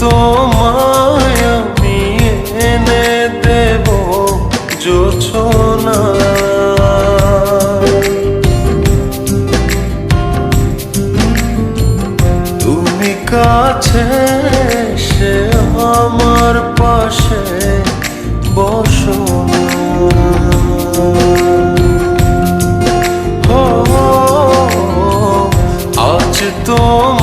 তোমায় আমি এনে দেব জোছনা। তুমি কাছে সে আমার পাশে বসো আজ তোমার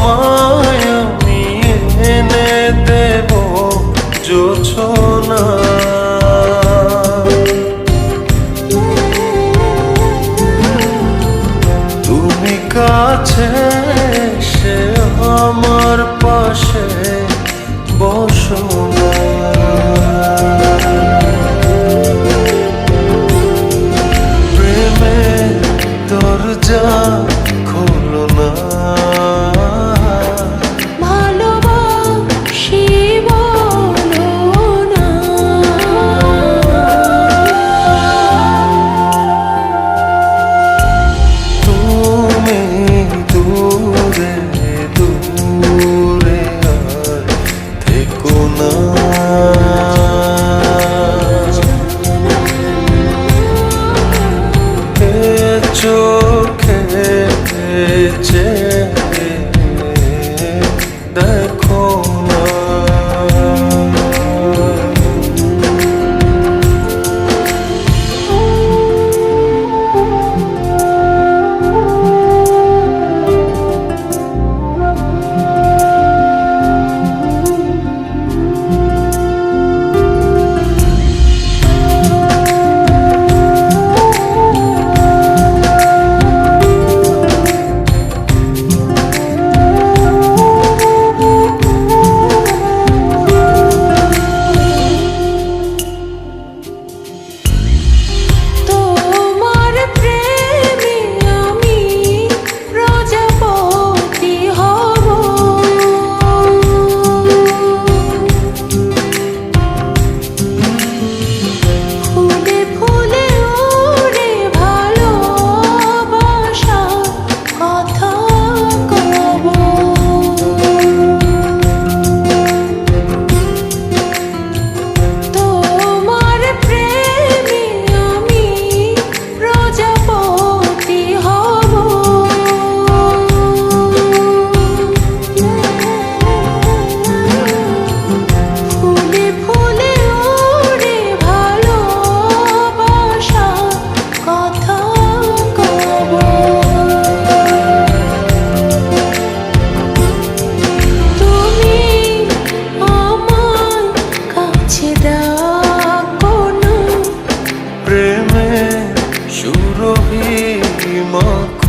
আছে সে আমার পাশে বসুন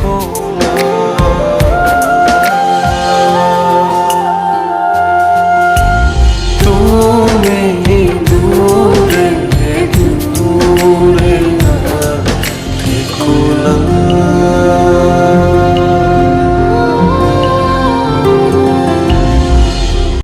people.